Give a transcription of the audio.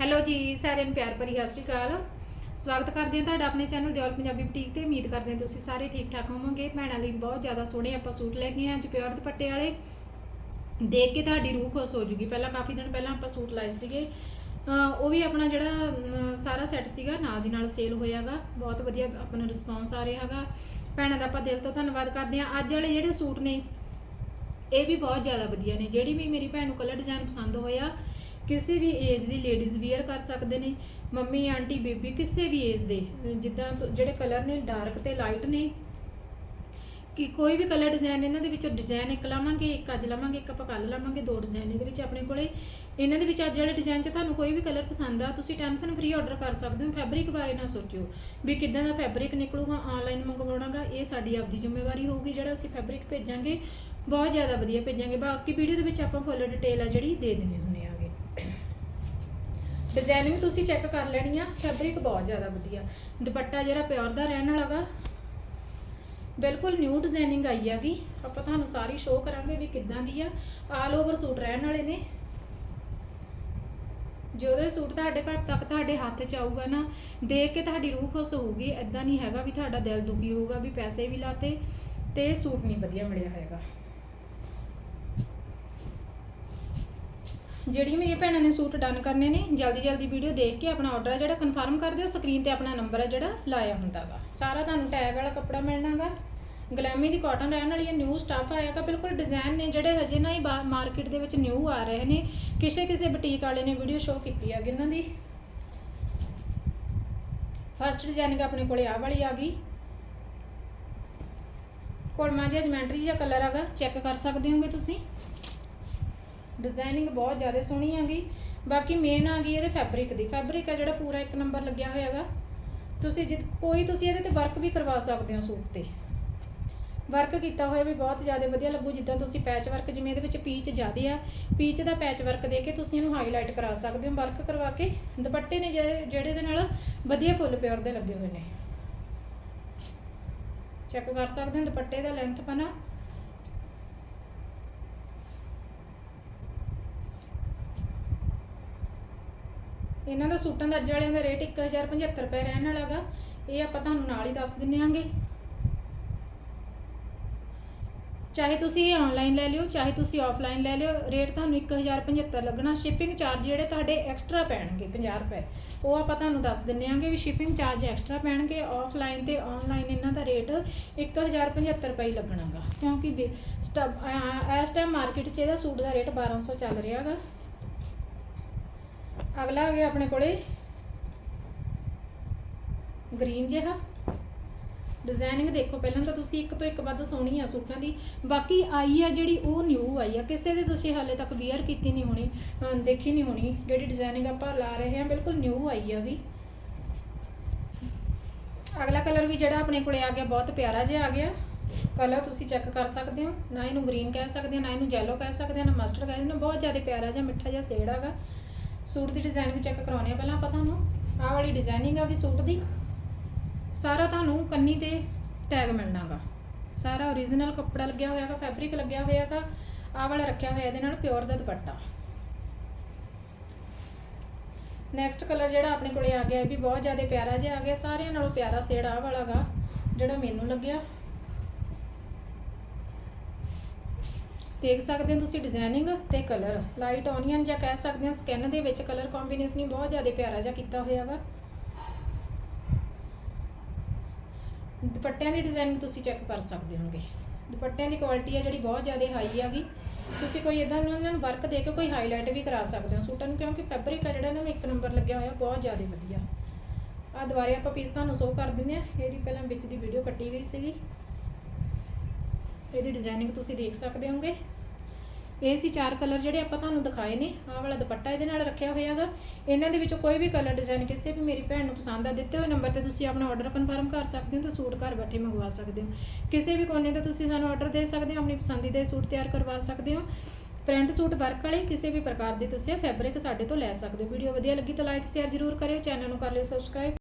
Hello ਜੀ, ਸਾਰਿਆਂ ਨੂੰ ਪਿਆਰ ਭਰੀ ਸਤਿ ਸ਼੍ਰੀ ਅਕਾਲ। ਸਵਾਗਤ ਕਰਦੇ ਹਾਂ ਤੁਹਾਡਾ ਆਪਣੇ ਚੈਨਲ ਦਿਓਲ ਪੰਜਾਬੀ ਬੁਟੀਕ ਤੇ। ਉਮੀਦ ਕਰਦੇ ਹਾਂ ਤੁਸੀਂ ਸਾਰੇ ਠੀਕ ਠਾਕ ਹੋਵੋਗੇ। ਭੈਣਾਂ ਲਈ ਬਹੁਤ ਜ਼ਿਆਦਾ ਸੋਹਣੇ ਆਪਾਂ ਸੂਟ ਲੈ ਕੇ ਆਏ ਅੱਜ ਪਿਓਰ ਦੁਪੱਟੇ ਵਾਲੇ। ਦੇਖ ਕੇ ਤੁਹਾਡੀ ਰੂਹ ਖੁਸ਼ ਹੋ ਜੂਗੀ। ਪਹਿਲਾਂ ਕਾਫੀ ਦਿਨ ਪਹਿਲਾਂ ਆਪਾਂ ਸੂਟ ਲਾਏ ਸੀਗੇ। ਉਹ ਵੀ ਆਪਣਾ ਜਿਹੜਾ ਸਾਰਾ ਸੈੱਟ ਸੀਗਾ। ਨਾਲ ਦੀ ਨਾਲ ਸੇਲ ਹੋਇਆਗਾ ਬਹੁਤ ਵਧੀਆ ਆਪਣਾ ਨੂੰ ਰਿਸਪੌਂਸ ਆ ਰਿਹਾ ਹੈਗਾ। ਭੈਣਾਂ ਦਾ ਆਪਾਂ ਦਿਲ ਤੋਂ ਧੰਨਵਾਦ ਕਰਦੇ ਹਾਂ। ਅੱਜ ਵਾਲੇ ਜਿਹੜੇ ਸੂਟ ਨੇ, ਇਹ ਵੀ ਬਹੁਤ ਜ਼ਿਆਦਾ ਵਧੀਆ ਨੇ। ਜਿਹੜੀ ਵੀ ਮੇਰੀ ਭੈਣ ਨੂੰ ਕਲਰ ਡਿਜ਼ਾਈਨ ਪਸੰਦ ਹੋਇਆ ਕਿਸੇ ਵੀ ਏਜ ਦੀ ਲੇਡੀਜ਼ ਵੇਅਰ ਕਰ ਸਕਦੇ ਨੇ, ਮੰਮੀ, ਆਂਟੀ, ਬੀਬੀ ਕਿਸੇ ਵੀ ਏਜ ਦੇ, ਜਿੱਦਾਂ ਜਿਹੜੇ ਕਲਰ ਨੇ ਡਾਰਕ ਤੇ ਲਾਈਟ ਨੇ, ਕਿ ਕੋਈ ਵੀ ਕਲਰ ਡਿਜ਼ਾਈਨ ਇਹਨਾਂ ਦੇ ਵਿੱਚੋਂ ਡਿਜ਼ਾਈਨ ਇੱਕ ਲਾਵਾਂਗੇ, ਇੱਕ ਅੱਜ ਲਾਵਾਂਗੇ, ਇੱਕ ਆਪਾਂ ਕੱਲ ਲਾਵਾਂਗੇ, ਦੋ ਡਿਜ਼ਾਈਨ ਇਹਦੇ ਵਿੱਚ ਆਪਣੇ ਕੋਲੇ। ਇਹਨਾਂ ਦੇ ਵਿੱਚ ਅੱਜ ਵਾਲੇ ਡਿਜ਼ਾਈਨ 'ਚ ਤੁਹਾਨੂੰ ਕੋਈ ਵੀ ਕਲਰ ਪਸੰਦ ਆ, ਤੁਸੀਂ ਟੈਨਸ਼ਨ ਫ੍ਰੀ ਆਰਡਰ ਕਰ ਸਕਦੇ ਹੋ ਫੈਬਰਿਕ ਬਾਰੇ ਨਾ ਸੋਚਿਓ। ਵੀ ਕਿੱਦਾਂ ਦਾ ਫੈਬਰਿਕ ਨਿਕਲੂਗਾ ਆਨਲਾਈਨ ਮੰਗਵਾਉਣਾਗਾ, ਇਹ ਸਾਡੀ ਆਪਦੀ ਜ਼ਿੰਮੇਵਾਰੀ ਹੋਊਗੀ, ਜਿਹੜਾ ਅਸੀਂ ਫੈਬਰਿਕ ਭੇਜਾਂਗੇ, ਬਹੁਤ ਜ਼ਿਆਦਾ ਵਧੀਆ ਭੇਜਾਂਗੇ। ਬਾਕੀ ਵੀਡੀਓ ਦੇ ਵਿੱਚ ਆਪਾਂ ਫੁੱਲ ਡਿਟੇਲ ਆ ਜਿਹੜੀ ਦੇ ਦਿੰਦੇ ਹੁੰਦੇ ਆਗੇ ਡਿਜ਼ਾਈਨ ਵੀ ਤੁਸੀਂ ਚੈੱਕ ਕਰ ਲੈਣੀ ਆ ਫੈਬਰਿਕ ਬਹੁਤ ਜ਼ਿਆਦਾ ਵਧੀਆ। ਦੁਪੱਟਾ ਜਿਹੜਾ ਪਿਓਰ ਦਾ ਰਹਿਣ ਵਾਲਾਗਾ ਬਿਲਕੁਲ ਨਿਊ ਡਿਜ਼ਾਈਨਿੰਗ ਆਈ ਹੈਗੀ। ਆਪਾਂ ਤੁਹਾਨੂੰ ਸਾਰੀ ਸ਼ੋਅ ਕਰਾਂਗੇ ਵੀ ਕਿੱਦਾਂ ਦੀ ਆ। ਆਲ ਓਵਰ ਸੂਟ ਰਹਿਣ ਵਾਲੇ ਨੇ। ਜਦੋਂ ਸੂਟ ਤੁਹਾਡੇ ਘਰ ਤੱਕ ਤੁਹਾਡੇ ਹੱਥ 'ਚ ਆਊਗਾ ਨਾ, ਦੇਖ ਕੇ ਤੁਹਾਡੀ ਰੂਹ ਖੁਸ਼ ਹੋਊਗੀ। ਐਦਾਂ ਨਹੀਂ ਹੈਗਾ ਵੀ ਤੁਹਾਡਾ ਦਿਲ ਦੁਖੀ ਹੋਊਗਾ ਵੀ ਪੈਸੇ ਵੀ ਲਾਤੇ ਤੇ ਸੂਟ ਨਹੀਂ ਵਧੀਆ ਮਿਲਿਆ ਹੈਗਾ। ਜਿਹੜੀਆਂ ਮੇਰੀਆਂ ਭੈਣਾਂ ਨੇ ਸੂਟ ਡਨ ਕਰਨੇ ਨੇ, ਜਲਦੀ ਜਲਦੀ ਵੀਡੀਓ ਦੇਖ ਕੇ ਆਪਣਾ ਆਰਡਰ ਹੈ ਜਿਹੜਾ ਕਨਫਰਮ ਕਰ ਦਿਓ ਸਕਰੀਨ ਤੇ ਆਪਣਾ ਨੰਬਰ ਹੈ ਜਿਹੜਾ ਲਾਇਆ ਹੁੰਦਾ ਹੁੰਦਾਗਾ ਸਾਰਾ ਤੁਹਾਨੂੰ ਟੈਗ ਵਾਲਾ ਕੱਪੜਾ ਮਿਲਣਾਗਾ ਗਲੈਮੀ ਦੀ ਕਾਟਨ ਰਹਿਣ ਵਾਲੀ ਹੈ ਨਿਊ ਸਟਾਫ ਆਇਆਗਾ ਬਿਲਕੁਲ ਡਿਜ਼ਾਈਨ ਨੇ ਜਿਹੜੇ ਹਜੇ ਨਾ ਹੀ ਮਾਰਕੀਟ ਦੇ ਵਿੱਚ ਨਿਊ ਆ ਰਹੇ ਨੇ। ਕਿਸੇ ਕਿਸੇ ਬੁਟੀਕ ਵਾਲੇ ਨੇ ਵੀਡੀਓ ਸ਼ੋਅ ਕੀਤੀ ਹੈਗੀ ਇਹਨਾਂ ਦੀ। ਫਸਟ ਡਿਜ਼ਾਈਨਿੰਗ ਆਪਣੇ ਕੋਲੇ ਆ ਵਾਲੀ ਆ ਗਈ। ਕੋਲਮਾ ਜਿਹਾ ਜਮੈਂਟਰੀ ਜਿਹਾ ਕਲਰ ਹੈਗਾ ਚੈੱਕ ਕਰ ਸਕਦੇ ਹੋਗੇ ਤੁਸੀਂ? ਡਿਜ਼ਾਈਨਿੰਗ ਬਹੁਤ ਜ਼ਿਆਦਾ ਸੋਹਣੀ ਹੈਗੀ। ਬਾਕੀ ਮੇਨ ਆ ਗਈ ਇਹਦੇ ਫੈਬਰਿਕ ਦੀ। ਫੈਬਰਿਕ ਆ ਜਿਹੜਾ ਪੂਰਾ ਇੱਕ ਨੰਬਰ ਲੱਗਿਆ ਹੋਇਆ ਹੈਗਾ। ਤੁਸੀਂ ਜਿ ਕੋਈ ਤੁਸੀਂ ਇਹਦੇ ਤੇ ਵਰਕ ਵੀ ਕਰਵਾ ਸਕਦੇ ਹੋ ਸੂਟ ਤੇ। ਵਰਕ ਕੀਤਾ ਹੋਇਆ ਵੀ ਬਹੁਤ ਜ਼ਿਆਦਾ ਵਧੀਆ ਲੱਗੂ। ਜਿੱਦਾਂ ਤੁਸੀਂ ਪੈਚ ਵਰਕ ਜਿਵੇਂ ਇਹਦੇ ਵਿੱਚ ਪੀਚ ਜ਼ਿਆਦੇ ਆ ਪੀਚ ਦਾ ਪੈਚ ਵਰਕ ਦੇ ਕੇ ਤੁਸੀਂ ਇਹਨੂੰ ਹਾਈਲਾਈਟ ਕਰਾ ਸਕਦੇ ਹੋ। ਵਰਕ ਕਰਵਾ ਕੇ ਦੁਪੱਟੇ ਨੇ ਜਿਹੜੇ ਜਿਹੜੇ ਦੇ ਨਾਲ ਵਧੀਆ ਫੁੱਲ ਪਿਓਰ ਦੇ ਲੱਗੇ ਹੋਏ ਨੇ। ਚੈੱਕ ਕਰ ਸਕਦੇ ਹੋ ਦੁਪੱਟੇ ਦਾ ਲੈਂਥ ਪਨਾ ਇਹਨਾਂ ਦਾ ਸੂਟਾਂ ਦਾ ਅੱਜ ਵਾਲਿਆਂ ਦਾ ਰੇਟ 1075 ਰੁਪਏ ਰਹਿਣ ਵਾਲਾਗਾ ਇਹ ਆਪਾਂ ਤੁਹਾਨੂੰ ਨਾਲ ਹੀ ਦੱਸ ਦਿੰਨੇ ਆਂਗੇ। ਚਾਹੇ ਤੁਸੀਂ ਇਹ ਆਨਲਾਈਨ ਲੈ ਲਿਓ, ਚਾਹੇ ਤੁਸੀਂ ਆਫਲਾਈਨ ਲੈ ਲਿਓ, ਰੇਟ ਤੁਹਾਨੂੰ 1075 ਲੱਗਣਾ। ਸ਼ਿਪਿੰਗ ਚਾਰਜ ਜਿਹੜੇ ਤੁਹਾਡੇ ਐਕਸਟਰਾ ਪੈਣਗੇ 50 ਰੁਪਏ। ਉਹ ਆਪਾਂ ਤੁਹਾਨੂੰ ਦੱਸ ਦਿੰਨੇ ਆਂਗੇ ਵੀ ਸ਼ਿਪਿੰਗ ਚਾਰਜ ਐਕਸਟਰਾ ਪੈਣਗੇ। ਆਫਲਾਈਨ ਤੇ ਆਨਲਾਈਨ ਇਹਨਾਂ ਦਾ ਰੇਟ 1075 ਰੁਪਏ ਹੀ ਲੱਗਣਾਗਾ। ਕਿਉਂਕਿ ਇਸ ਟਾਈਮ ਮਾਰਕੀਟ 'ਚ ਇਹਦਾ ਸੂਟ ਦਾ ਰੇਟ 1200 ਚੱਲ ਰਿਹਾਗਾ ਅਗਲਾ ਆ ਗਿਆ ਆਪਣੇ ਕੋਲੇ। ਗ੍ਰੀਨ ਜਿਹਾ। ਡਿਜ਼ਾਈਨਿੰਗ ਦੇਖੋ ਪਹਿਲਾਂ ਤਾਂ ਤੁਸੀਂ ਇੱਕ ਤੋਂ ਇੱਕ ਵੱਧ ਸੋਹਣੀ ਆ ਸੂਟਾਂ ਦੀ। ਬਾਕੀ ਆਈ ਆ ਜਿਹੜੀ ਉਹ ਨਿਊ ਆਈ ਆ। ਕਿਸੇ ਦੇ ਤੁਸੀਂ ਹਾਲੇ ਤੱਕ ਵੀਅਰ ਕੀਤੀ ਨਹੀਂ ਹੋਣੀ ਦੇਖੀ ਨਹੀਂ ਹੋਣੀ। ਜਿਹੜੀ ਡਿਜ਼ਾਈਨਿੰਗ ਆਪਾਂ ਲਾ ਰਹੇ ਹਾਂ, ਬਿਲਕੁਲ ਨਿਊ ਆਈ ਹੈਗੀ ਅਗਲਾ ਕਲਰ ਵੀ ਜਿਹੜਾ ਆਪਣੇ ਕੋਲੇ ਆ ਗਿਆ, ਬਹੁਤ ਪਿਆਰਾ ਜਿਹਾ ਆ ਗਿਆ। ਕਲਰ ਤੁਸੀਂ ਚੈੱਕ ਕਰ ਸਕਦੇ ਹੋ। ਨਾ ਇਹਨੂੰ ਗ੍ਰੀਨ ਕਹਿ ਸਕਦੇ ਹੋ, ਨਾ ਇਹਨੂੰ ਯੈਲੋ ਕਹਿ ਸਕਦੇ ਹੋ, ਨਾ ਮਸਟਰਡ ਕਹਿ ਸਕਦੇ ਹੋ ਬਹੁਤ ਜ਼ਿਆਦਾ ਪਿਆਰਾ ਜਿਹਾ, ਮਿੱਠਾ ਜਿਹਾ ਸ਼ੇਡ ਹੈਗਾ ਸੂਟ ਦੀ ਡਿਜ਼ਾਈਨਿੰਗ ਚੈੱਕ ਕਰਾਉਣੀ ਆ ਪਹਿਲਾਂ ਆਪਾਂ ਤੁਹਾਨੂੰ। ਆਹ ਵਾਲੀ ਡਿਜ਼ਾਈਨਿੰਗ ਆ ਗਈ ਸੂਟ ਦੀ। ਸਾਰਾ ਤੁਹਾਨੂੰ ਕੰਨੀ ਤੇ ਟੈਗ ਮਿਲਣਾਗਾ। ਸਾਰਾ origignal ਕੱਪੜਾ ਲੱਗਿਆ ਹੋਇਆਗਾ ਫੈਬਰਿਕ ਲੱਗਿਆ ਹੋਇਆਗਾ। ਆਹ ਵਾਲਾ ਰੱਖਿਆ ਹੋਇਆ ਇਹਦੇ ਨਾਲ ਪਿਓਰ ਦਾ ਦੁਪੱਟਾ। ਨੈਕਸਟ ਕਲਰ ਜਿਹੜਾ ਆਪਣੇ ਕੋਲੇ ਆ ਗਿਆ ਵੀ ਬਹੁਤ ਜ਼ਿਆਦਾ ਪਿਆਰਾ ਜਿਹਾ ਆ ਗਿਆ। ਸਾਰਿਆਂ ਨਾਲੋਂ ਪਿਆਰਾ ਸ਼ੇਡ ਆਹ ਵਾਲਾਗਾ, ਜਿਹੜਾ ਮੈਨੂੰ ਲੱਗਿਆ। ਦੇਖ ਸਕਦੇ ਹੋ ਤੁਸੀਂ ਡਿਜ਼ਾਈਨਿੰਗ ਤੇ ਕਲਰ ਲਾਈਟ ਔਨੀਅਨ ਜਾਂ ਕਹਿ ਸਕਦੇ ਹੋ ਸਕਿਨ ਦੇ ਵਿੱਚ ਕਲਰ ਕੰਬੀਨੇਸ਼ਨ ਹੀ ਬਹੁਤ ਜ਼ਿਆਦਾ ਪਿਆਰਾ ਜਿਹਾ ਕੀਤਾ ਹੋਇਆਗਾ ਦੁਪੱਟਿਆਂ ਦੀ ਡਿਜ਼ਾਈਨਿੰਗ ਤੁਸੀਂ ਚੈੱਕ ਕਰ ਸਕਦੇ ਹੋਗੇ। ਦੁਪੱਟਿਆਂ ਦੀ ਕੁਆਲਿਟੀ ਹੈ ਜਿਹੜੀ ਬਹੁਤ ਜ਼ਿਆਦਾ ਹਾਈ ਹੈਗੀ ਤੁਸੀਂ ਕੋਈ ਇਦਾਂ ਉਹਨਾਂ ਨੂੰ ਵਰਕ ਦੇ ਕੇ ਕੋਈ ਹਾਈਲਾਈਟ ਵੀ ਕਰਾ ਸਕਦੇ ਹੋ ਸੂਟਾਂ ਨੂੰ, ਕਿਉਂਕਿ ਫੈਬਰਿਕ ਆ ਜਿਹੜਾ ਇਹਨਾਂ ਨੂੰ ਇੱਕ ਨੰਬਰ ਲੱਗਿਆ ਹੋਇਆ, ਬਹੁਤ ਜ਼ਿਆਦਾ ਵਧੀਆ। ਆ ਦੁਬਾਰੇ ਆਪਾਂ ਪੀਸ ਤੁਹਾਨੂੰ ਸ਼ੋ ਕਰ ਦਿੰਦੇ ਆ ਇਹਦੀ ਪਹਿਲਾਂ ਵਿੱਚ ਦੀ ਵੀਡੀਓ ਕੱਟੀ ਗਈ ਸੀਗੀ। ਇਹਦੀ ਡਿਜ਼ਾਈਨਿੰਗ ਤੁਸੀਂ ਦੇਖ ਸਕਦੇ ਹੋਗੇ। ਇਹ ਸੀ ਚਾਰ ਕਲਰ ਜਿਹੜੇ ਆਪਾਂ ਤੁਹਾਨੂੰ ਦਿਖਾਏ ਨੇ। ਆਹ ਵਾਲਾ ਦੁਪੱਟਾ ਇਹਦੇ ਨਾਲ ਰੱਖਿਆ ਹੋਇਆ ਹੈਗਾ ਇਹਨਾਂ ਦੇ ਵਿੱਚੋਂ ਕੋਈ ਵੀ ਕਲਰ ਡਿਜ਼ਾਈਨ ਕਿਸੇ ਵੀ ਮੇਰੀ ਭੈਣ ਨੂੰ ਪਸੰਦ ਆ, ਦਿੱਤੇ ਹੋਏ ਨੰਬਰ ਤੇ ਤੁਸੀਂ ਆਪਣਾ ਆਰਡਰ ਕਨਫਰਮ ਕਰ ਸਕਦੇ ਹੋ ਤੇ ਸੂਟ ਘਰ ਬੈਠੇ ਮੰਗਵਾ ਸਕਦੇ ਹੋ। ਕਿਸੇ ਵੀ ਕੋਨੇ ਤੋਂ ਤੁਸੀਂ ਸਾਨੂੰ ਆਰਡਰ ਦੇ ਸਕਦੇ ਹੋ, ਆਪਣੀ ਪਸੰਦੀਦਾ ਸੂਟ ਤਿਆਰ ਕਰਵਾ ਸਕਦੇ ਹੋ। ਪ੍ਰਿੰਟ ਸੂਟ ਵਰਕ ਵਾਲੇ ਕਿਸੇ ਵੀ ਪ੍ਰਕਾਰ ਦੀ ਤੁਸੀਂ ਫੈਬਰਿਕ ਸਾਡੇ ਤੋਂ ਲੈ ਸਕਦੇ ਹੋ। ਵੀਡੀਓ ਵਧੀਆ ਲੱਗੀ ਤਾਂ ਲਾਈਕ ਸ਼ੇਅਰ ਜ਼ਰੂਰ ਕਰਿਓ ਚੈਨਲ ਨੂੰ ਕਰ ਲਿਓ ਸਬਸਕ੍ਰਾਈਬ